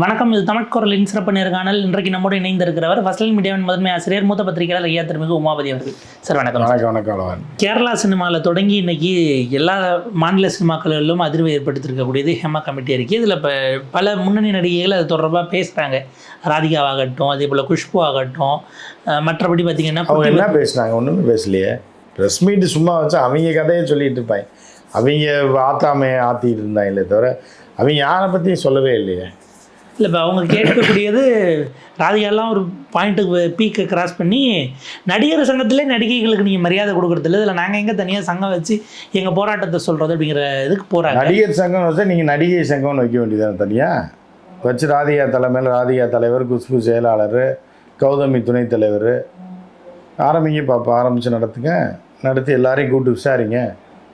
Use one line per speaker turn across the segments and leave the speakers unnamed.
வணக்கம் இது தமிழ்குரலின் சிறப்பு நேர்காணல். இன்றைக்கு நம்மோடு இணைந்திருக்கிறவர் ஃபஸ்டல் மீடியாவின் முதன்மை ஆசிரியர் மூத்த பத்திரிகையாளர் ஐயா திருமிகு உமாபதி அவர்கள். சார் வணக்கம்.
வணக்கம் வணக்கம்
கேரளா சினிமாவில் தொடங்கி இன்னைக்கு எல்லா மாநில சினிமாக்களிலும் அதிர்வு ஏற்படுத்தியிருக்கக்கூடியது ஹேமா கமிட்டி அறிக்கை. இதில் இப்போ பல முன்னணி நடிகைகள் அது தொடர்பாக பேசுகிறாங்க ராதிகாவாகட்டும் அதே போல் குஷ்பு ஆகட்டும் மற்றபடி பார்த்தீங்கன்னா
அவங்க என்ன பேசுனாங்க ஒன்றுமே பேசலையே. ப்ரெஸ் மீட் சும்மா வச்சு அவங்க கதையை சொல்லிட்டு இருப்பாங்க. அவங்க ஆத்தாமையை ஆற்றிட்டு இருந்தாங்களே தவிர அவங்க யாரை பற்றியும் சொல்லவே இல்லையே.
இல்லை இப்போ அவங்க கேட்கக்கூடியது ராதிகாலாம் ஒரு பாயிண்ட்டுக்கு பீக்கை கிராஸ் பண்ணி நடிகர் சங்கத்திலே நடிகைகளுக்கு நீங்கள் மரியாதை கொடுக்குறதில்ல இதில் நாங்கள் எங்கே தனியாக சங்கம் வச்சு எங்கள் போராட்டத்தை சொல்கிறது அப்படிங்கிற இதுக்கு போகிறாங்க
நடிகர் சங்கம் வச்சா நீங்கள் நடிகை சங்கம்னு வைக்க வேண்டியதான தனியாக வச்சு ராதிகா தலைமையில் ராதிகா தலைவர் குஷ்பு செயலாளர் கௌதமி துணைத் தலைவர். ஆரம்பிங்க பாப்பா ஆரம்பித்து நடத்துங்க. நடத்தி எல்லாரையும் கூப்பிட்டு விசாரிங்க.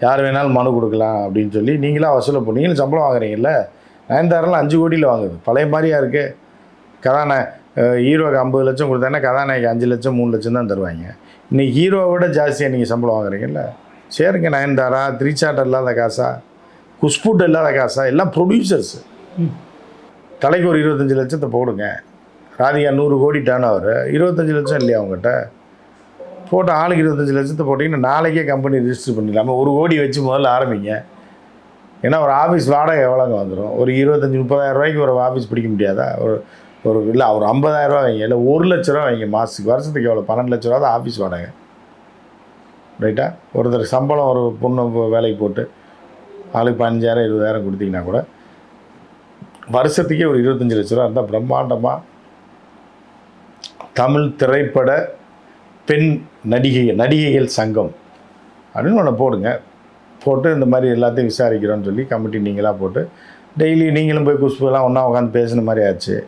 யார் வேணாலும் மனு கொடுக்கலாம் அப்படின்னு சொல்லி நீங்களா வசூலை போனீங்க சம்பளம் வாங்குறீங்கல்ல? நயன்தாரெல்லாம் அஞ்சு கோடியில் வாங்குது. பழைய மாதிரியா இருக்குது கதாநாயக ஹீரோக்கு ஐம்பது லட்சம் கொடுத்தாங்கன்னா கதாநாயகி அஞ்சு லட்சம் மூணு லட்சம் தான் தருவாங்க. இன்னைக்கு ஹீரோவை விட ஜாஸ்தியாக நீங்கள் சம்பளம் வாங்குறீங்கல்ல? சரிங்க நயன்தாரா த்ரீசாட் இல்லாத காசா? குஷ்புட் இல்லாத காசா? எல்லாம் ப்ரொடியூசர்ஸ் தலைக்கு ஒரு இருபத்தஞ்சி லட்சத்தை போடுங்க. ராதிகா நூறு கோடி டேர்ன் அவர் இருபத்தஞ்சி லட்சம் இல்லையா அவங்ககிட்ட போட்டு ஆளுக்கு இருபத்தஞ்சி லட்சத்தை போட்டிங்கன்னா நாளைக்கே கம்பெனி ரிஜிஸ்டர் பண்ணிடலாமல் ஒரு கோடி வச்சு முதல்ல ஆரம்பிங்க. ஏன்னா ஒரு ஆஃபீஸ் வாடகை எவ்வளோங்க வந்துடும் ஒரு இருபத்தஞ்சி முப்பதாயிரம் ரூபாய்க்கு ஒரு ஆஃபீஸ் பிடிக்க முடியாதா? ஒரு ஒரு இல்லை ஒரு ஐம்பதாயிரம் ரூபா வைங்க. இல்லை ஒரு லட்ச ரூபா வைங்க. மாதத்துக்கு வருஷத்துக்கு எவ்வளோ பன்னெண்டு லட்ச ரூபா தான் ஆஃபீஸ் வாடகை. ரைட்டா ஒருத்தர் சம்பளம் ஒரு பொண்ணு வேலைக்கு போட்டு ஆளுக்கு பதினஞ்சாயிரம் இருபதாயிரம் கொடுத்தீங்கன்னா கூட வருஷத்துக்கே ஒரு இருபத்தஞ்சி லட்ச ரூபா இருந்தால் பிரம்மாண்டமாக தமிழ் திரைப்பட பெண் நடிகைகள் நடிகைகள் சங்கம் அப்படின்னு ஒன்று போடுங்க. போட்டு இந்த மாதிரி எல்லாத்தையும் விசாரிக்கிறோன்னு சொல்லி கமிட்டி நீங்களாக போட்டு டெய்லி நீங்களும் போய் குஷ்புலாம் ஒன்றா உட்காந்து பேசுன மாதிரி ஆச்சு.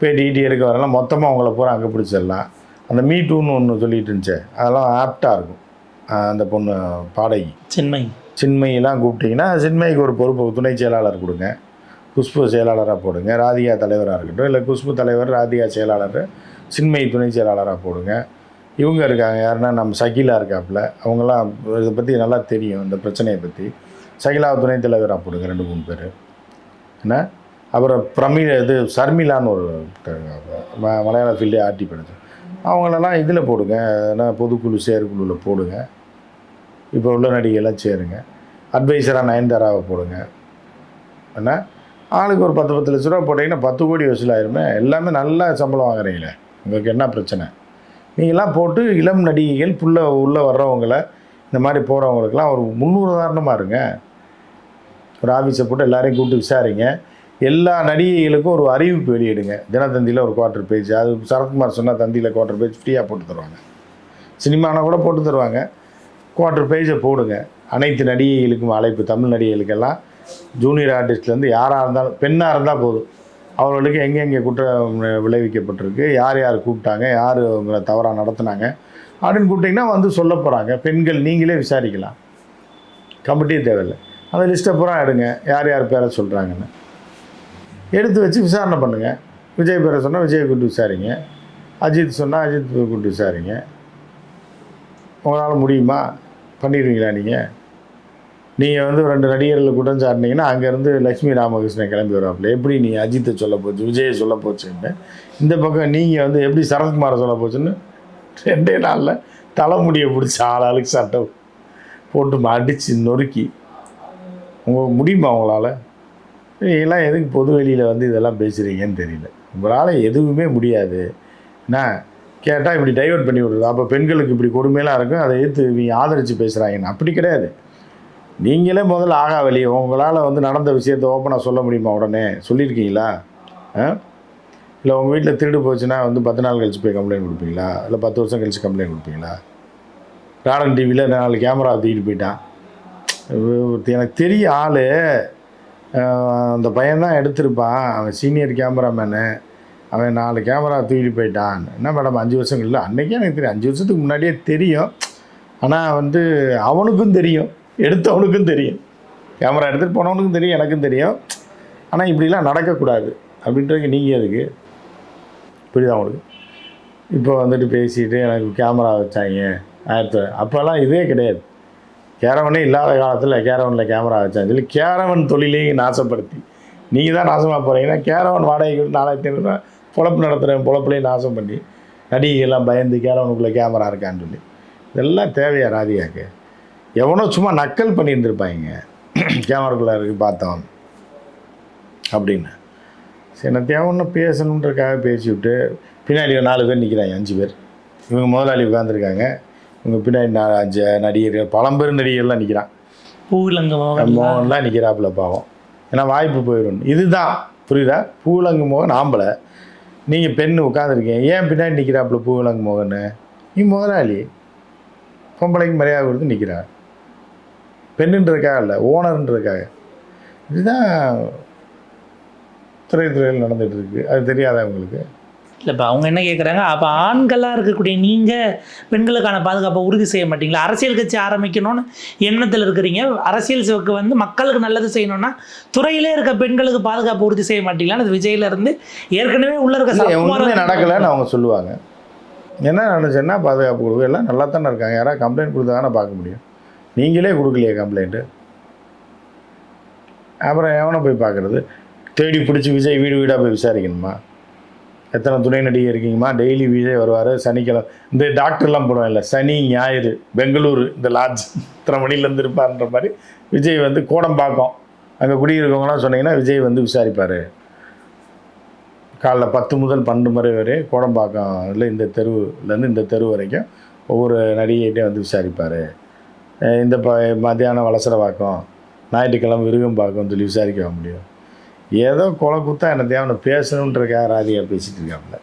போய் டிடி எடுக்க வரலாம். மொத்தமாக உங்களை பூரா அங்கே பிடிச்சிடலாம். அந்த மீ டூன்னு ஒன்று சொல்லிட்டு இருந்துச்சு. அதெல்லாம் ஆப்டாக இருக்கும். அந்த பொண்ணு பாடகி.
சின்மை.
சின்மையெல்லாம் கூப்பிட்டிங்கன்னா சின்மைக்கு ஒரு பொறுப்பு துணை செயலாளர் கொடுங்க. குஷ்பு செயலாளராக போடுங்க. ராதிகா தலைவராக இருக்கட்டும். இல்லை குஷ்பு தலைவர் ராதிகா செயலாளர் சின்மை துணை செயலாளராக போடுங்க. இவங்க இருக்காங்க யாருன்னா நம்ம சகிலா இருக்காப்புல அவங்களாம் இதை பற்றி நல்லா தெரியும் இந்த பிரச்சனையை பற்றி சகிலா துணைத் தலைவராக போடுங்க ரெண்டு மூணு பேர். என்ன? அப்புறம் பிரமீ இது சர்மிலான்னு ஒரு ம- மலையாள ஃபீல்டே ஆர்டி படிச்சு அவங்களெல்லாம் இதில் போடுங்க ஏன்னா பொதுக்குழு செயற்குழுவில் போடுங்க. இப்போ உள்ள நடிகையெல்லாம் சேருங்க. அட்வைசராக நயன்தாராவை போடுங்க. என்ன? ஆளுக்கு ஒரு பத்து பத்து லட்ச ரூபா போட்டிங்கன்னா பத்து கோடி வசூலாயிருமே எல்லாமே நல்லா சம்பளம் வாங்குறீங்களே உங்களுக்கு என்ன பிரச்சனை? நீங்களாம் போட்டு இளம் நடிகைகள் புள்ள உள்ளே வர்றவங்களை இந்த மாதிரி போகிறவங்களுக்கெல்லாம் ஒரு முந்நூறு உதாரணமாக இருங்க. ஒரு ஆஃபீஸை போட்டு எல்லாரையும் கூப்பிட்டு விசாரிங்க. எல்லா நடிகைகளுக்கும் ஒரு அறிவிப்பு வெளியிடுங்க. தினத்தந்தியில் ஒரு குவார்ட்டர் பேஜ் அது சரத்குமார் சொன்னால் தந்தியில் குவார்ட்டர் பேஜ் ஃப்ரீயாக போட்டு தருவாங்க. சினிமானா கூட போட்டு தருவாங்க. குவார்ட்டர் பேஜை போடுங்க. அனைத்து நடிகைகளுக்கும் அழைப்பு. தமிழ் நடிகைகளுக்கெல்லாம் ஜூனியர் ஆர்டிஸ்ட்லேருந்து யாராக இருந்தாலும் பெண்ணாக இருந்தால் போதும். அவர்களுக்கு எங்கெங்கே குற்றம் விளைவிக்கப்பட்டிருக்கு யார் யார் கூப்பிட்டாங்க யார் உங்களை தவறாக நடத்துனாங்க அப்படின்னு கூப்பிட்டிங்கன்னா வந்து சொல்ல போகிறாங்க பெண்கள் நீங்களே விசாரிக்கலாம். கமிட்டியே தேவையில்லை. அந்த லிஸ்ட்டை பூரா எடுங்க. யார் யார் பேரை சொல்கிறாங்கன்னு எடுத்து வச்சு விசாரணை பண்ணுங்கள் விஜய் பேரை சொன்னால் விஜய் கூப்பிட்டு விசாரிங்க. அஜித் சொன்னால் அஜித் கூப்பிட்டு விசாரிங்க. உங்களால் முடியுமா? பண்ணிடுவீங்களா நீங்கள் நீங்கள் வந்து ரெண்டு நடிகர்களை குற்றம் சாட்டினீங்கன்னா அங்கேருந்து லட்சுமி ராமகிருஷ்ணன் கிளம்பி வருவாப்புல. எப்படி நீ அஜித்தை சொல்ல போச்சு விஜயை சொல்ல போச்சுன்னு. இந்த பக்கம் நீங்கள் வந்து எப்படி சரத்குமாரை சொல்ல போச்சுன்னு? ரெண்டே நாளில் தலைமுடியை பிடிச்சி ஆளாளுக்கு சட்டை போட்டு அடித்து நொறுக்கி. உங்களுக்கு முடியுமா உங்களால்? எல்லாம் எதுக்கு பொது வெளியில் வந்து இதெல்லாம் பேசுகிறீங்கன்னு தெரியல. உங்களால் எதுவுமே முடியாது. என்ன? கேட்டால் இப்படி டைவர்ட் பண்ணி விடுறது. அப்போ பெண்களுக்கு இப்படி கொடுமையெல்லாம் இருக்கும். அதை எதிர்த்து இவங்க ஆதரித்து பேசுகிறாங்கன்னு அப்படி கிடையாது. நீங்களே முதல்ல ஆகா வெளியே. உங்களால் வந்து நடந்த விஷயத்தை ஓப்பனாக சொல்ல முடியுமா உடனே? சொல்லியிருக்கீங்களா? ஆ? இல்லை உங்கள் வீட்டில் திருடு போச்சுன்னா வந்து பத்து நாள் கழிச்சு போய் கம்ப்ளைண்ட் கொடுப்பீங்களா? இல்லை பத்து வருஷம் கழிச்சு கம்ப்ளைண்ட் கொடுப்பீங்களா? கார்டன் டிவியில் நாலு கேமரா தூக்கிட்டு போயிட்டான். எனக்கு தெரிய ஆள் அந்த பையன்தான் எடுத்திருப்பான். அவன் சீனியர் கேமராமேனு அவன் நாலு கேமரா தூக்கிட்டு போயிட்டான். என்ன மேடம் அஞ்சு வருஷம் இல்லை அன்றைக்கே எனக்கு தெரியும். அஞ்சு வருஷத்துக்கு முன்னாடியே தெரியும். ஆனால் வந்து அவனுக்கும் தெரியும். எடுத்தவனுக்கும் தெரியும். கேமரா எடுத்துகிட்டு போனவனுக்கும் தெரியும் எனக்கும் தெரியும். ஆனால் இப்படிலாம் நடக்கக்கூடாது. அப்படின்றது நீங்கள் எதுக்கு? புரியுதா உங்களுக்கு? இப்போ வந்துட்டு பேசிட்டு எனக்கு கேமரா வச்சாங்க. ஆயிரத்தி அப்போல்லாம் இதே கிடையாது. கேரவனே இல்லாத காலத்தில் கேரவனில் கேமரா வச்சான்னு சொல்லி கேரவன் தொழிலையும் நாசப்படுத்தி. நீங்கள் தான் நாசமாக போகிறீங்கன்னா கேரவன் வாடகைக்கு நாலாயிரத்தி ஐநூறுரூவா பொழப்பு நடத்துகிறேன் பொழப்புலையும் நாசம் பண்ணி நடிகைகள்லாம் பயந்து கேரவனுக்குள்ளே கேமரா இருக்கான்னு சொல்லி. இதெல்லாம் தேவையா ராதிகாக்கு? எவனோ சும்மா நக்கல் பண்ணியிருந்திருப்பாங்க கேமராக்குள்ளே இருக்கு பார்த்தவன். அப்படின்னு. சரி நான் தேவைன்னு பேசணுன்றக்காக பேசி விட்டு பின்னாடி நாலு பேர் நிற்கிறாங்க அஞ்சு பேர். இவங்க முதலாளி உட்காந்துருக்காங்க இவங்க பின்னாடி நாலு அஞ்சு நடிகர்கள் பழம்பெரும் நடிகர்லாம் நிற்கிறான்
பூவிலங்க மோகன்.
மோகன்லாம் நிற்கிறாப்புல பாவம். ஏன்னா வாய்ப்பு போயிடும். இதுதான். புரியுதா? பூவிலங்கு மோகன் ஆம்பளை. நீங்கள் பெண்ணு உட்காந்துருக்கீங்க ஏன் பின்னாடி நிற்கிறாப்புல பூவிலங்கு மோகன் நீ முதலாளி. பொம்பளைக்கு மரியாதை கொடுத்து நிற்கிறா பெண்ணுன்றதுக்காக இல்லை ஓனர்ன்றதுக்காக. இதுதான் திரைத்துறையில் நடந்துட்டு இருக்கு. அது தெரியாதா உங்களுக்கு?
இல்லை இப்போ அவங்க என்ன கேட்குறாங்க அப்போ ஆண்களாக இருக்கக்கூடிய நீங்கள் பெண்களுக்கான பாதுகாப்பை உறுதி செய்ய மாட்டீங்களா? அரசியல் கட்சி ஆரம்பிக்கணும்னு எண்ணத்தில் இருக்கிறீங்க. அரசியல் சிவக்கு வந்து மக்களுக்கு நல்லது செய்யணும்னா துறையிலே இருக்க பெண்களுக்கு பாதுகாப்பு உறுதி செய்ய மாட்டீங்களா அது விஜயில இருந்து ஏற்கனவே உள்ள இருக்க
நடக்கலைன்னு அவங்க சொல்லுவாங்க. என்ன நடந்துச்சுன்னா பாதுகாப்பு கொடுக்க எல்லாம் நல்லா தானே இருக்காங்க. யாராவது கம்ப்ளைண்ட் கொடுத்தா தானே பார்க்க முடியும். நீங்களே கொடுக்கலையே கம்ப்ளைண்ட்டு அப்புறம் எவனை போய் பார்க்குறது? தேடி பிடிச்சி விஜய் வீடு வீடாக போய் விசாரிக்கணுமா? எத்தனை துணை நடிகை இருக்கீங்கம்மா? டெய்லி விஜய் வருவார் சனிக்கிழமை. இந்த டாக்டர்லாம் போடுவாங்க இல்லை சனி ஞாயிறு பெங்களூரு இந்த லாட்ஜ் இத்தனை மணிலேருந்து இருப்பார்ன்ற மாதிரி விஜய் வந்து கோடம்பாக்கம் அங்கே குடியிருக்கவங்களாம் சொன்னீங்கன்னா விஜய் வந்து விசாரிப்பார். காலைல பத்து முதல் பன்னெண்டு மணி வரை கோடம்பாக்கம் இல்லை இந்த தெருவுலேருந்து இந்த தெரு வரைக்கும் ஒவ்வொரு நடிகைகிட்டையும் வந்து விசாரிப்பார். இந்த ப மத்தியானம் வளசரவாக்கம் ஞாயிற்றுக்கிழமை விருகம்பாக்கம் சொல்லி விசாரிக்க முடியும். ஏதோ கொலை குத்தா என்ன தேவனை பேசணுன்றக்காக ராதிகா பேசிட்டு இருக்காப்புல.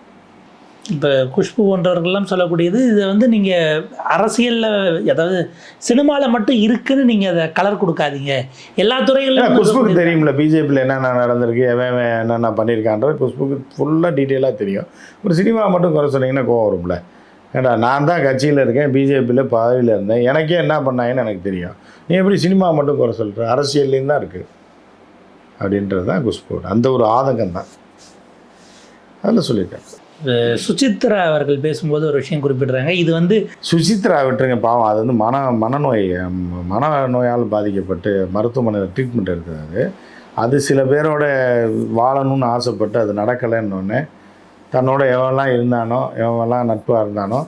இப்போ குஷ்பு போன்றவர்கள்லாம் சொல்லக்கூடியது இதை வந்து நீங்கள் அரசியலில் அதாவது சினிமாவில் மட்டும் இருக்குன்னு நீங்கள் அதை கலர் கொடுக்காதீங்க. எல்லா துறைகளிலும்
குஷ்புக்கு தெரியும்ல பிஜேபியில் என்னென்ன நடந்திருக்கு எவன் எவன் என்னென்ன பண்ணியிருக்கான்றது குஷ்புக்கு ஃபுல்லாக டீட்டெயிலாக தெரியும். ஒரு சினிமா மட்டும் குறை சொன்னீங்கன்னா கோவம் வரும்ல. ஏண்டா நான் தான் கட்சியில் இருக்கேன் பிஜேபியில் பதவியில் இருந்தேன். எனக்கே என்ன பண்ணாங்கன்னு எனக்கு தெரியும். நீ எப்படி சினிமா மட்டும் குறை சொல்கிற அரசியல்லையும் தான் இருக்குது அப்படின்றது தான் குஷ்பு அந்த ஒரு ஆதங்கம் தான். அதில் சொல்லியிருக்கேன்
சுசித்ரா அவர்கள் பேசும்போது ஒரு விஷயம் குறிப்பிடுறாங்க. இது வந்து
சுசித்ரா விட்டுருங்க பாவம். அது வந்து மன மனநோய் ம், மனநோயால் பாதிக்கப்பட்டு மருத்துவமனையில் ட்ரீட்மெண்ட் எடுக்கிறாரு அது சில பேரோட வாழணும்னு ஆசைப்பட்டு அது நடக்கலைன்னொன்னே தன்னோட எவன்லாம் இருந்தானோ எவன்லாம் நட்பாக இருந்தானோ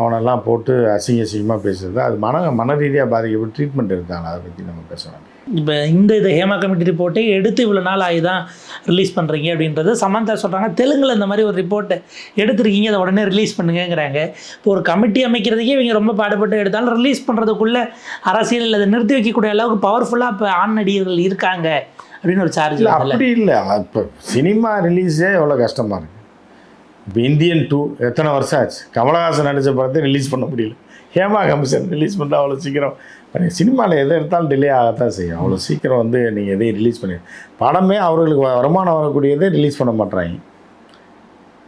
அவனெல்லாம் போட்டு அசிங்க அசிங்கமாக பேசுறது. அது மன மன ரீதியாக பாதிக்கப்பட்டு ட்ரீட்மெண்ட் எடுத்தாங்க அதை பற்றி நம்ம பேசலாம்.
இப்போ இந்த இது ஹேமா கமிட்டி ரிப்போர்ட்டை எடுத்து இவ்வளோ நாள் ஆகி தான் ரிலீஸ் பண்ணுறீங்க அப்படின்றது சமந்தா சொல்கிறாங்க தெலுங்கில் இந்த மாதிரி ஒரு ரிப்போர்ட்டை எடுத்திருக்கீங்க அதை உடனே ரிலீஸ் பண்ணுங்கங்கிறாங்க. இப்போ ஒரு கமிட்டி அமைக்கிறதுக்கே இவங்க ரொம்ப பாடுபட்டு எடுத்தாலும் ரிலீஸ் பண்ணுறதுக்குள்ளே அரசியல் அதை நிறுத்தி வைக்கக்கூடிய அளவுக்கு பவர்ஃபுல்லாக இப்போ ஆண் நடிகர்கள் இருக்காங்க அப்படின்னு ஒரு சார்ஜ்
அப்படி இல்லை. இப்போ சினிமா ரிலீஸே எவ்வளோ கஷ்டமாக இருக்குது இப்போ இந்தியன் டூ எத்தனை வருஷம் ஆச்சு? கமலஹாசன் நடித்த படத்தை ரிலீஸ் பண்ண முடியல. ஹேமா கமிஷன் ரிலீஸ் பண்ணால் அவ்வளோ சீக்கிரம். பண்ணி சினிமாவில் எதை எடுத்தாலும் டிலே ஆகத்தான் செய்யும். அவ்வளோ சீக்கிரம் வந்து நீங்கள் எதையும் ரிலீஸ் பண்ணி படமே அவர்களுக்கு வ- வருமானம் வரக்கூடியதே ரிலீஸ் பண்ண மாட்றாங்க.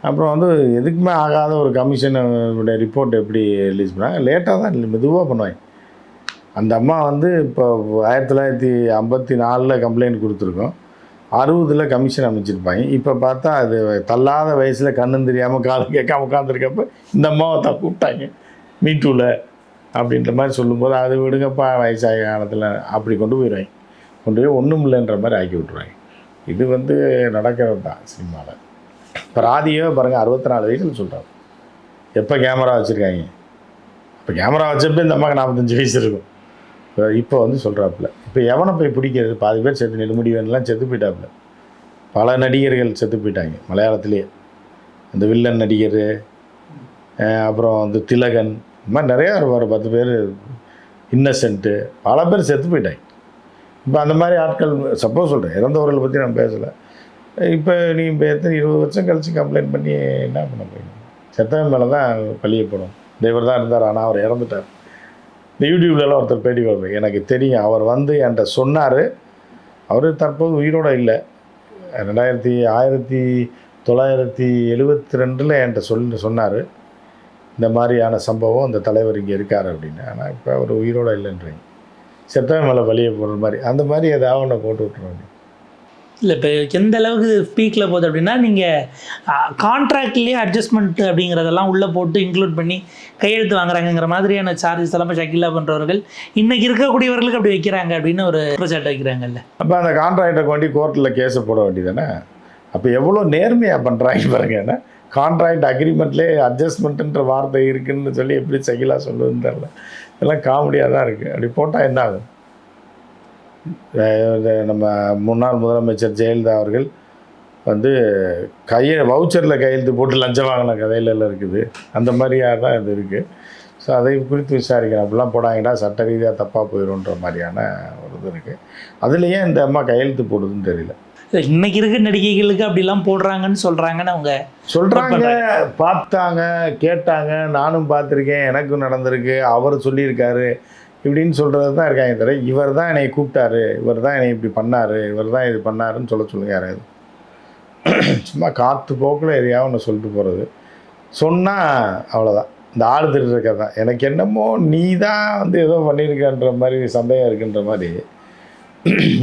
அப்புறம் வந்து எதுக்குமே ஆகாத ஒரு கமிஷனுடைய ரிப்போர்ட் எப்படி ரிலீஸ் பண்ணாங்க? லேட்டாக தான் மெதுவாக பண்ணுவாங்க. அந்த அம்மா வந்து இப்போ ஆயிரத்தி தொள்ளாயிரத்தி ஐம்பத்தி நாலில் கம்ப்ளைண்ட் கொடுத்துருக்கோம். அறுபதில் கமிஷன் அமைச்சிருப்பாங்க. இப்போ பார்த்தா அது தள்ளாத வயசில் கண்ணும் தெரியாமல் காலம் கேட்காம உட்காந்துருக்கப்ப இந்த அம்மாவை தான் கூப்பிட்டாங்க. மீட்டூவில் அப்படின்ற மாதிரி சொல்லும்போது அது விடுங்கப்பா வயசாக காலத்தில் அப்படி கொண்டு போயிடுவாங்க. கொண்டு போய் ஒன்றும் இல்லைன்ற மாதிரி ஆக்கி விட்ருவாங்க இது வந்து நடக்கிறது தான் சினிமாவில் இப்போ ராதியோ பாருங்கள் அறுபத்தி நாலு வயசில் சொல்கிறாங்க எப்போ கேமரா வச்சுருக்காங்க? இப்போ கேமரா வச்சப்போ இந்த அம்மாவுக்கு நாற்பத்தஞ்சு வயசு இருக்கும். இப்போ இப்போ வந்து சொல்கிறாப்புல இப்போ எவனை போய் பிடிக்கிறது? பாதி பேர் செத்து நெடுமுடிவன்லாம் செத்து போயிட்டாப்புல. பல நடிகர்கள் செத்து போயிட்டாங்க மலையாளத்திலேயே. அந்த வில்லன் நடிகர் அப்புறம் வந்து திலகன் இந்த மாதிரி நிறையா இருப்பார் பத்து பேர் இன்னசென்ட்டு பல பேர் செத்து போயிட்டாங்க. இப்போ அந்த மாதிரி ஆட்கள் சப்போஸ் சொல்கிறேன் இறந்தவர்களை பற்றி நான் பேசலை. இப்போ நீ இப்போ எத்தனை இருபது வருஷம் கழித்து கம்ப்ளைண்ட் பண்ணி என்ன பண்ண போறீங்க? செத்தவன் மேலே தான் பழியப்படும். டிரைவர் தான் இருந்தார் ஆனால் அவர் இறந்துட்டார். இந்த யூடியூப்லலாம் ஒருத்தர் பேட்டி கொடுப்பேன் எனக்கு தெரியும் அவர் வந்து என்கிட்ட சொன்னார். அவர் தற்போது உயிரோடு இல்லை. ரெண்டாயிரத்தி ஆயிரத்தி தொள்ளாயிரத்தி எழுபத்தி ரெண்டில் என்கிட்ட சொல்லி சொன்னார். இந்த மாதிரியான சம்பவம் இந்த தலைவர் இங்கே இருக்கார் அப்படின்னு. ஆனால் இப்போ அவர் உயிரோடு இல்லைன்றீங்க. செத்தவன் மேலே வழியை போடுற மாதிரி. அந்த மாதிரி ஏதாவது ஒன்று போட்டு விட்டுருவாங்க
இல்லை இப்போ எந்த அளவுக்கு பீக்கில் போகுது அப்படின்னா நீங்கள் கான்ட்ராக்ட்லேயே அட்ஜஸ்ட்மெண்ட் அப்படிங்கிறதெல்லாம் உள்ளே போட்டு இன்க்ளூட் பண்ணி கையெழுத்து வாங்குறாங்கங்கிற மாதிரியான சார்ஜஸ் எல்லாமே ஷக்கிலா பண்ணுறவர்கள் இன்னைக்கு இருக்கக்கூடியவர்களுக்கு அப்படி வைக்கிறாங்க அப்படின்னு ஒரு குற்றச்சாட்டு வைக்கிறாங்கல்ல.
அப்போ அந்த கான்ட்ராக்டை கொண்டு கோர்ட்டில் கேஸை போட வேண்டியதானே அப்போ எவ்வளோ நேர்மையாக பண்ணுறாங்க பாருங்க என்ன? கான்ட்ராக்ட் அக்ரிமெண்ட்லேயே அட்ஜஸ்ட்மெண்ட்டுன்ற வார்த்தை இருக்குன்னு சொல்லி எப்படி சகிலா சொல்லுதுன்னு தெரில இதெல்லாம் காமெடியாக தான் இருக்குது அப்படி போட்டால் என்ன ஆகும்? நம்ம முன்னாள் முதலமைச்சர் ஜெயலலிதா அவர்கள் வந்து கையை வவுச்சரில் கையெழுத்து போட்டு லஞ்சம் வாங்கின கதையில எல்லாம் இருக்குது. அந்த மாதிரியாக தான் இது இருக்குது ஸோ அதை குறித்து விசாரிக்கிறேன். அப்படிலாம் போடாங்கடா சட்ட ரீதியாக தப்பாக போயிடும்ன்ற மாதிரியான ஒரு இது இருக்குது அதுலேயே இந்த அம்மா கையெழுத்து போடுதுன்னு தெரியல?
இன்னைக்கு இருக்க நடிகைகளுக்கு அப்படிலாம் போடுறாங்கன்னு சொல்கிறாங்கன்னு அவங்க
சொல்கிறாங்க பார்த்தாங்க கேட்டாங்க. நானும் பார்த்துருக்கேன். எனக்கும் நடந்திருக்கு. அவர் சொல்லியிருக்காரு. இப்படின்னு சொல்கிறது தான் இருக்காங்க தவிர இவர் தான் என்னை கூப்பிட்டாரு இவர் தான் என்னை இப்படி பண்ணார் இவர் தான் இது பண்ணாருன்னு சொல்ல சொல்லுங்க யாராவது. சும்மா காற்று போக்கில் எதையாவது ஒன்று சொல்லிட்டு போகிறது சொன்னால் அவ்வளோதான் இந்த ஆடு திருடுற தான். எனக்கு என்னமோ நீ தான் வந்து ஏதோ பண்ணியிருக்கன்ற மாதிரி சந்தேகம் இருக்குன்ற மாதிரி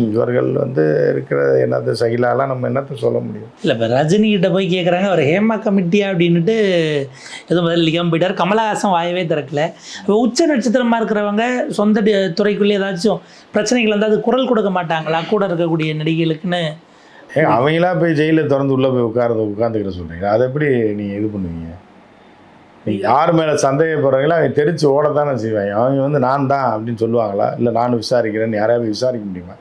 இவர்கள் வந்து இருக்கிற என்னது சகிலாலாம் நம்ம என்னத்தை சொல்ல முடியும்?
இல்லை இப்போ ரஜினி கிட்ட போய் கேட்குறாங்க அவர் ஹேமா கமிட்டியா அப்படின்னுட்டு எதுவும் பதில் அளிக்காமல் போயிட்டார். கமலஹாசன் வாயவே திறக்கல. இப்போ உச்ச நட்சத்திரமாக இருக்கிறவங்க சொந்த துறைக்குள்ளே ஏதாச்சும் பிரச்சனைகள் வந்து அது குரல் கொடுக்க மாட்டாங்களா? கூட இருக்கக்கூடிய நடிகைகளுக்குன்னு.
ஏங்க அவங்களா போய் ஜெயிலில் திறந்து உள்ளே போய் உட்கார்ந்து உட்காந்துக்கிற சொல்கிறீங்க அதை எப்படி நீங்கள் இது பண்ணுவீங்க? நீங்கள் யார் மேலே சந்தேகப்படுறீங்களோ அவங்க தெரிச்சு ஓடத்தானே செய்வாங்க. அவங்க வந்து நான் தான் அப்படின்னு சொல்லுவாங்களா? இல்லை நான் விசாரிக்கிறேன்னு யாரையாவது விசாரிக்க முடியுமா?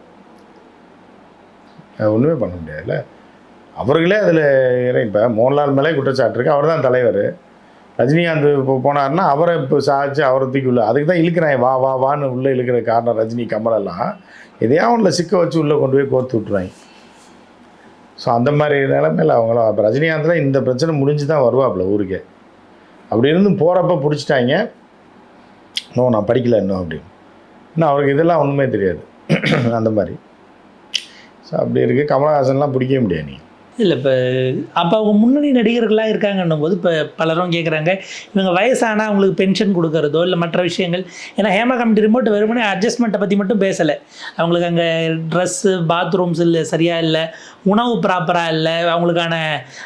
ஒன்றுமே பண்ண முடியாதுல்ல. அவர்களே அதில் இப்போ மோகன்லால் மேலே குற்றச்சாட்டு இருக்கு. அவர் தான் தலைவர். ரஜினிகாந்த் இப்போ போனார்னா அவரை இப்போ சாச்சு அவரை தூக்கி உள்ள அதுக்கு தான் இழுக்கிறாங்க. வா வா வான்னு உள்ளே இழுக்கிற காரணம் ரஜினி கமலெல்லாம். எதையாவது ஒன்றில் சிக்க வச்சு உள்ளே கொண்டு போய் கோர்த்து விட்ருவாங்க ஸோ அந்த மாதிரி நிலமையில் அவங்களாம் இப்போ ரஜினிகாந்தில் இந்த பிரச்சனை முடிஞ்சு தான் வருவாப்புல ஊருக்கே. அப்படி இருந்தும் போகிறப்ப பிடிச்சிட்டாங்க. நோ நான் படிக்கல இன்னும் அப்படின்னு. இன்னும் அவருக்கு இதெல்லாம் ஒன்றுமே தெரியாது. அந்த மாதிரி. ஸோ அப்படி இருக்குது கமலஹாசன்லாம் பிடிக்கவே முடியாது நீ
இல்லை இப்போ அப்போ அவங்க முன்னணி நடிகர்களாக இருக்காங்கன்னும் போது இப்போ பலரும் கேட்குறாங்க இவங்க வயசானால் அவங்களுக்கு பென்ஷன் கொடுக்கறதோ இல்லை மற்ற விஷயங்கள். ஏன்னா ஹேமா கமிட்டி ரிமோட் வெறுமனே அட்ஜஸ்ட்மெண்ட்டை பற்றி மட்டும் பேசலை. அவங்களுக்கு அங்கே ட்ரெஸ்ஸு பாத்ரூம்ஸ் இல்லை சரியாக இல்லை. உணவு ப்ராப்பராக இல்லை. அவங்களுக்கான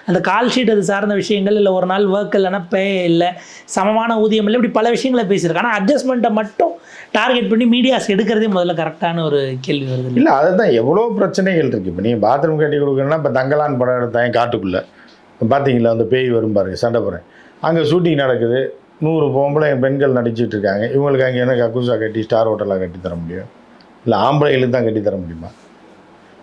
அந்த கால் ஷீட் அது சார்ந்த விஷயங்கள் இல்லை ஒரு நாள் ஒர்க் இல்லைன்னா பே இல்லை. சமமான ஊதியம் இல்லை இப்படி பல விஷயங்களை பேசியிருக்காங்க. ஆனால் அட்ஜஸ்ட்மெண்ட்டை மட்டும் டார்கெட் பண்ணி மீடியாஸ் எடுக்கிறதே முதல்ல கரெக்டான ஒரு கேள்வி வருது இல்லை
இல்லை அதுதான் எவ்வளோ பிரச்சனைகள் இருக்குது இப்போ நீங்கள் பாத்ரூம் கட்டி கொடுக்கணும்னா இப்போ தங்கலான் படம் எடுத்தாங்க காட்டுக்குள்ளே. பார்த்தீங்களா அந்த பேய் வரும் பாருங்க சண்டை போகிறேன் அங்கே ஷூட்டிங் நடக்குது. நூறு பொம்பளை பெண்கள் நடிச்சிட்டு இருக்காங்க. இவங்களுக்கு அங்கே என்ன கக்கூசா கட்டி ஸ்டார் ஹோட்டலாக கட்டி தர முடியும்? இல்லை ஆம்பளைகளுக்கு தான் கட்டி தர முடியுமா?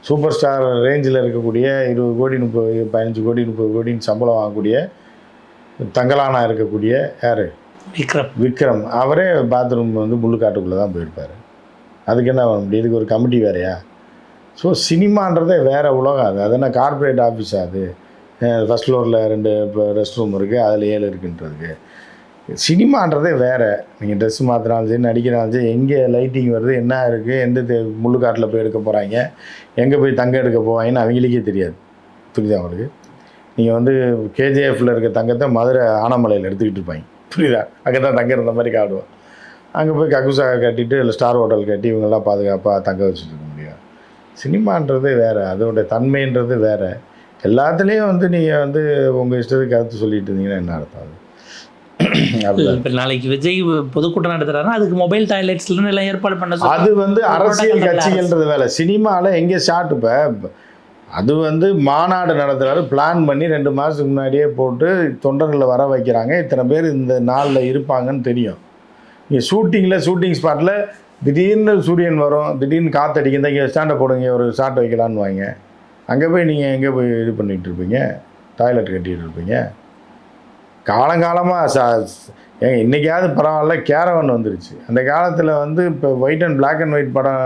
சூப்பர் ஸ்டார் ரேஞ்சில் இருக்கக்கூடிய இருபது கோடி முப்பது பதினஞ்சு கோடி முப்பது கோடின்னு சம்பளம் வாங்கக்கூடிய தங்கலானா இருக்கக்கூடிய யார்?
விக்ரம்.
விக்ரம். அவரே பாத்ரூம் வந்து முள்ளுக்காட்டுக்குள்ளே தான் போயிருப்பார். அதுக்கு என்ன பண்ண முடியும்? இதுக்கு ஒரு கமிட்டி வேறையா? ஸோ சினிமான்றதே வேறு உலகம் அது. அது என்ன கார்ப்பரேட் ஆஃபீஸ் அது? ஃபஸ்ட் ஃப்ளோரில் ரெண்டு இப்போ ரெஸ்ட் ரூம் இருக்குது அதில் ஏழு இருக்குன்றதுக்கு. சினிமான்றதே வேறு. நீங்கள் ட்ரெஸ் மாற்றினாலும் சரி நடிக்கிறாலும் சரி எங்கே லைட்டிங் வருது என்ன இருக்குது எந்த தே- முள்ளுக்காட்டில் போய் எடுக்க போகிறாங்க எங்கே போய் தங்க எடுக்க போவாங்கன்னு அவங்களுக்கே தெரியாது. புரியுதா அவங்களுக்கு நீங்கள் வந்து கேஜிஎஃப்பில் இருக்க தங்கத்தை மதுரை ஆனமலையில் எடுத்துக்கிட்டு இருப்பாங்க. புரியுதா? அங்கே தான் தங்கம் இருந்த மாதிரி காடுவோம் அங்கே போய் கக்குசா கட்டிட்டு இல்லை ஸ்டார் ஹோட்டல் கட்டி இவங்கெல்லாம் பாதுகாப்பாக தங்க வச்சுட்டு சினிமான்றது வேறு அதோட தன்மைன்றது வேறு. எல்லாத்துலேயும் வந்து நீங்கள் வந்து உங்கள் இஷ்டத்துக்கு கருத்து சொல்லிட்டு இருந்தீங்கன்னா என்ன அர்த்தம் அது.
இப்போ நாளைக்கு விஜய் பொதுக்கூட்டம் நடத்துறாருன்னா அதுக்கு மொபைல் டாய்லெட்ஸ்ல எல்லாம் ஏற்பாடு பண்ண
அது வந்து அரசியல் கட்சிகள்ன்றது வேலை சினிமாவில் எங்கே ஷார்ட் இப்போ? அது வந்து மாநாடு நடத்துறாரு. பிளான் பண்ணி ரெண்டு மாதத்துக்கு முன்னாடியே போட்டு தொண்டர்களை வர வைக்கிறாங்க. இத்தனை பேர் இந்த நாளில் இருப்பாங்கன்னு தெரியும். இங்கே ஷூட்டிங்கில் ஷூட்டிங் ஸ்பாட்டில் திடீர்னு சூரியன் வரும் திடீர்னு காற்றடிக்கும் இந்த இங்கே ஸ்டாண்டை போடுங்க ஒரு ஷார்ட் வைக்கலான்னு வாங்க. அங்கே போய் நீங்கள் எங்கே போய் இது பண்ணிகிட்டு இருப்பீங்க? டாய்லெட் கட்டிகிட்டு இருப்பீங்க? காலங்காலமாக சா ஏங்க இன்றைக்காவது பரவாயில்ல கேரவன் வந்துருச்சு. அந்த காலத்தில் வந்து இப்போ white and black and white படம்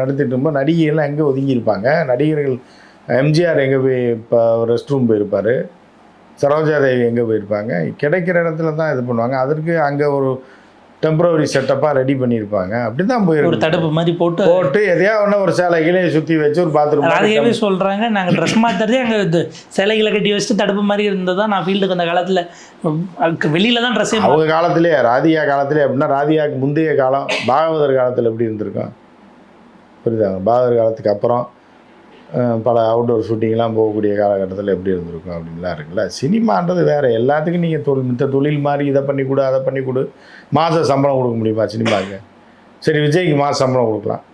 நடத்திட்டு இருக்கும்போது நடிகைகள்லாம் எங்கே ஒதுங்கியிருப்பாங்க? நடிகர்கள் எம்ஜிஆர் எங்கே போய் இப்போ ரெஸ்ட் ரூம் போயிருப்பார்? சரோஜா தேவி எங்கே போயிருப்பாங்க? கிடைக்கிற இடத்துல தான் இது பண்ணுவாங்க. அதற்கு அங்கே ஒரு டெம்பரவரி செட்டப்பாக ரெடி பண்ணியிருப்பாங்க அப்படி தான்
ஒரு
போயிருக்கு
தடுப்பு மாதிரி போட்டு
போட்டு எதையா ஒன்று ஒரு சேலை கீழே சுற்றி வச்சு ஒரு பாத்ரூம்
ராதிகாவே சொல்றாங்க நாங்க ட்ரெஸ் மாத்துறதே அங்க இது சிலைகளை கட்டி வச்சுட்டு தடுப்பு மாதிரி இருந்ததா நான் ஃபீல்டுக்கு அந்த காலத்துல. வெளியில தான் ட்ரெஸ்ஸே
அவங்க காலத்திலே ராதிகா காலத்திலே அப்படின்னா ராதிகாவுக்கு முந்தைய காலம் பாகவதர் காலத்தில் எப்படி இருந்திருக்கும்? புரியுதா? பாகவதர் காலத்துக்கு அப்புறம் பல அவுட்டோர் ஷூட்டிங்லாம் போகக்கூடிய காலகட்டத்தில் எப்படி இருந்திருக்கும் அப்படின்லாம் இருக்குல்ல. சினிமான்றது வேறு. எல்லாத்துக்கும் நீங்கள் தொழில் மித்த தொழில் மாதிரி இதை பண்ணி கொடு அதை பண்ணி கொடு. மாத சம்பளம் கொடுக்க முடியுமா சினிமாவுக்கு? சரி விஜய்க்கு மாத சம்பளம் கொடுக்கலாம்.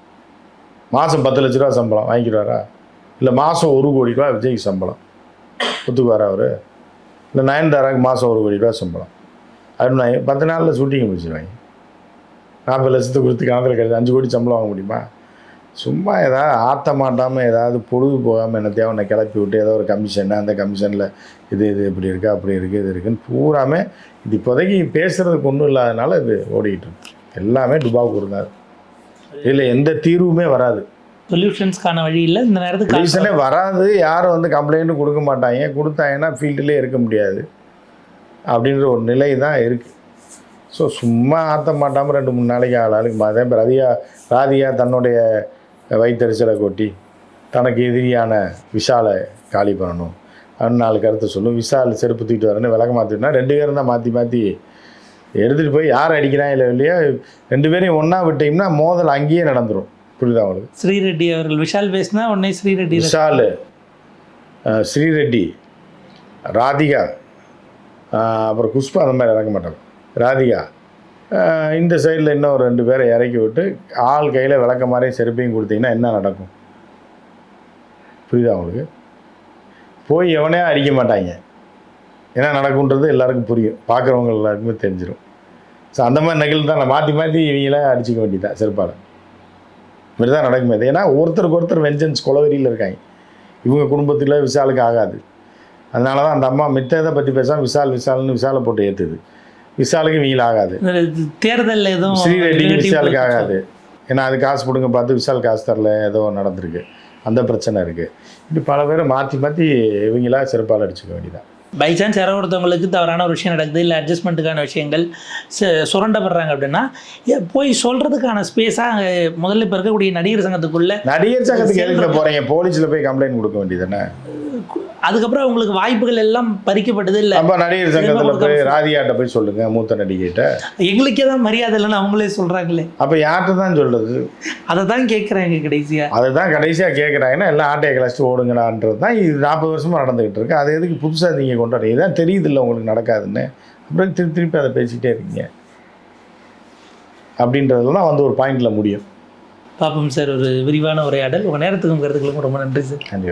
மாதம் பத்து லட்ச ரூபா சம்பளம் வாங்கிடுவாரா? இல்லை மாதம் ஒரு கோடி ரூபா விஜய்க்கு சம்பளம். ஒத்துக்குவாரா அவர்? இல்லை நயன்தாராக்கு மாதம் ஒரு கோடி ரூபா சம்பளம். அது பத்து நாளில் ஷூட்டிங் முடிச்சிருவாங்க. நாற்பது லட்சத்துக்கு கொடுத்து கணக்கில் கிடையாது அஞ்சு கோடி சம்பளம் வாங்க முடியுமா? சும்மா ஏதாவது ஆட்ட மாட்டாமல் ஏதாவது பொழுது போகாமல் என்ன தேவை கிளப்பி விட்டு ஏதோ ஒரு கமிஷன் அந்த கமிஷனில் இது இது இப்படி இருக்குது அப்படி இருக்குது இது இருக்குன்னு பூராமே இது இப்போதைக்கு பேசுகிறதுக்கு ஒன்றும் இல்லாதனால இது ஓடிக்கிட்டு இருக்கு. எல்லாமே டுபாவுக்கு இருந்தார் இதில் எந்த தீர்வுமே வராது.
சொல்யூஷன்ஸ்க்கான வழி இல்லை இந்த நேரத்துக்கு
ரீசனே வராது. யாரும் வந்து கம்ப்ளைண்ட்டும் கொடுக்க மாட்டாங்க. கொடுத்தாங்கன்னா ஃபீல்டுலேயே இருக்க முடியாது. அப்படின்ற ஒரு நிலை தான் இருக்குது ஸோ சும்மா ஆற்ற மாட்டாமல் ரெண்டு மூணு நாளைக்கு ஆள் ஆளுக்கு அதே ராதிகா ராதிகா தன்னுடைய வயிற்றுச்சலை கொட்டி தனக்கு எதிரியான விஷாலை காலி பண்ணணும். அப்படின்னு நாலு கருத்தை சொல்லும். விஷால் செருப்பு தூக்கிட்டு வரேன்னு விளக்க மாற்றினா ரெண்டு பேரும் தான் மாற்றி மாற்றி எடுத்துகிட்டு போய் யார் அடிக்கிறான் இல்லை இல்லையா? ரெண்டு பேரையும் ஒன்றா விட்டீங்கன்னா மோதல் அங்கேயே நடந்துடும் புரியுதா உங்களுக்கு?
ஸ்ரீரெட்டி அவர்கள் விஷால் பேசினா உடனே ஸ்ரீரெட்டி
விஷால் ஸ்ரீரெட்டி ராதிகா அப்புறம் குஷ்பா அந்த மாதிரி இறக்க மாட்டாங்க. ராதிகா இந்த சைடில் இன்னும் ஒரு ரெண்டு பேரை இறக்கி விட்டு ஆள் கையில் விளக்க மாதிரியும் செருப்பையும் கொடுத்தீங்கன்னா என்ன நடக்கும்? புரியுதா அவங்களுக்கு போய் எவனே அடிக்க மாட்டாங்க. என்ன நடக்குன்றது எல்லாருக்கும் புரியும். பார்க்குறவங்க எல்லாருக்குமே தெரிஞ்சிடும் ஸோ அந்த மாதிரி நிகழ்வு தான். மாற்றி மாற்றி இவங்களே அடிச்சிக்க வேண்டியதான் செருப்பால். இப்படி தான் நடக்குமே ஏன்னா ஒருத்தருக்கு ஒருத்தர் வெஞ்சன்ஸ் குலவரியில் இருக்காங்க. இவங்க குடும்பத்தில் விசாலுக்கு ஆகாது. அதனால தான் அந்த அம்மா மித்த இதை பற்றி பேசாம விசால் விசால்னு விசாலை போட்டு ஏற்றுது விசாலுக்கு இவங்கள ஆகாது
தேர்தலில் எதுவும்
ஸ்ரீரெட்டிக்கு விசாலுக்கு ஆகாது. ஏன்னா அது காசு கொடுங்க பார்த்து விசால் காசு தரல ஏதோ நடந்திருக்கு. அந்த பிரச்சனை இருக்குது இப்படி பல பேரை மாற்றி மாற்றி இவங்களா செருப்பால் அடிச்சுக்க வேண்டியதான்
பை சான்ஸ் யாரோ ஒருத்தவங்களுக்கு தவறான ஒரு விஷயம் நடக்குது இல்லை அட்ஜஸ்ட்மெண்ட்டுக்கான விஷயங்கள் சுரண்டப்படுறாங்க அப்படின்னா போய் சொல்கிறதுக்கான ஸ்பேஸாக முதல்ல இப்போ இருக்கக்கூடிய நடிகர் சங்கத்துக்குள்ள
நடிகர் சங்கத்துக்கு எதுக்கு போகிறீங்க போலீஸில் போய் கம்ப்ளைண்ட் கொடுக்க வேண்டியதானே
அதுக்கப்புறம் அவங்களுக்கு வாய்ப்புகள் எல்லாம் பறிக்கப்பட்டது இல்லை.
அப்போ நடிகர் சங்கத்தில் போய் ராதிகாட்ட போய் சொல்லுங்கள் மூத்த நடிகைகிட்ட.
எங்களுக்கே தான் மரியாதை இல்லைன்னு அவங்களே சொல்கிறாங்களே
அப்போ யார்கிட்ட தான் சொல்கிறது
அதை தான் கேட்குறாங்க கடைசியாக
அதுதான் கடைசியாக கேட்குறாங்கன்னா எல்லாம் ஆட்டையை கிளச்சிட்டு ஓடுங்கடான்றது தான் இது நாற்பது வருஷமாக நடந்துக்கிட்டு இருக்கு. அது எதுக்கு புதுசாக நீங்கள் கொண்டு வரீங்க? இதான் தெரியுது இல்லை உங்களுக்கு நடக்காதுன்னு. அப்புறம் திருப்பி திருப்பி அதை பேசிக்கிட்டே இருக்கீங்க. அப்படின்றதெல்லாம் வந்து ஒரு பாயிண்டில் முடியும்.
பார்ப்போம் சார் ஒரு விரிவான உரையாடல். உங்கள் நேரத்துக்கும் கருத்துக்களுக்கும் ரொம்ப நன்றி சார்.
நன்றி